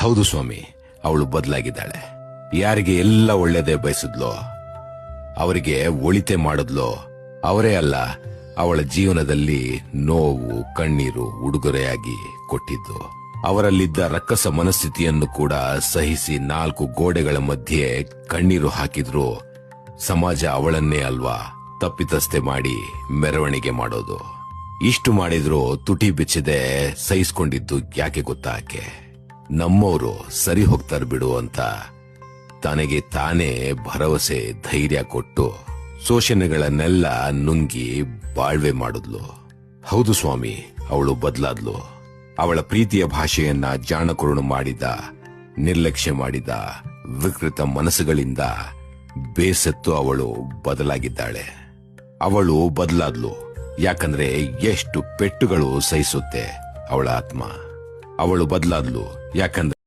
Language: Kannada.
ಹೌದು ಸ್ವಾಮಿ, ಅವಳು ಬದಲಾಗಿದ್ದಾಳೆ. ಯಾರಿಗೆ ಎಲ್ಲ ಒಳ್ಳೇದೇ ಬಯಸಿದ್ಲೋ, ಅವರಿಗೆ ಒಳಿತೆ ಮಾಡಿದ್ಲೋ, ಅವರೇ ಅಲ್ಲ, ಅವಳ ಜೀವನದಲ್ಲಿ ನೋವು, ಕಣ್ಣೀರು, ಉಡುಗೊರೆಯಾಗಿ ಕೊಟ್ಟಿದ್ದು. ಅವರಲ್ಲಿದ್ದ ರಕ್ಕಸ ಮನಸ್ಥಿತಿಯನ್ನು ಕೂಡ ಸಹಿಸಿ ನಾಲ್ಕು ಗೋಡೆಗಳ ಮಧ್ಯೆ ಕಣ್ಣೀರು ಹಾಕಿದ್ರು, ಸಮಾಜ ಅವಳನ್ನೇ ಅಲ್ವಾ ತಪ್ಪಿತಸ್ಥೆ ಮಾಡಿ ಮೆರವಣಿಗೆ ಮಾಡೋದು. ಇಷ್ಟು ಮಾಡಿದ್ರು ತುಟಿ ಬಿಚ್ಚದೆ, ಸಹಿಸ್ಕೊಂಡಿದ್ದು ಯಾಕೆ ಗೊತ್ತಾ ಆಕೆ? ನಮ್ಮವರು ಸರಿ ಹೋಗ್ತಾರೆ ಬಿಡು ಅಂತ ತನಗೆ ತಾನೇ ಭರವಸೆ, ಧೈರ್ಯ ಕೊಟ್ಟು ಶೋಷಣೆಗಳನ್ನೆಲ್ಲ ನುಂಗಿ ಬಾಳ್ವೆ ಮಾಡಿದ್ಲು. ಹೌದು ಸ್ವಾಮಿ, ಅವಳು ಬದಲಾದ್ಲು. ಅವಳ ಪ್ರೀತಿಯ ಭಾಷೆಯನ್ನ ಜಾಣಕರುಣು ಮಾಡಿದ, ನಿರ್ಲಕ್ಷ್ಯ ಮಾಡಿದ, ವಿಕೃತ ಮನಸ್ಸುಗಳಿಂದ ಬೇಸತ್ತು ಅವಳು ಬದಲಾಗಿದ್ದಾಳೆ. ಅವಳು ಬದಲಾದ್ಲು. ಯಾಕಂದ್ರೆ ಎಷ್ಟು ಪೆಟ್ಟುಗಳು ಸಹಿಸುತ್ತೆ ಅವಳ ಆತ್ಮ. ಅವಳು ಬದಲಾದ್ಲು. ಯಾಕಂದ್ರೆ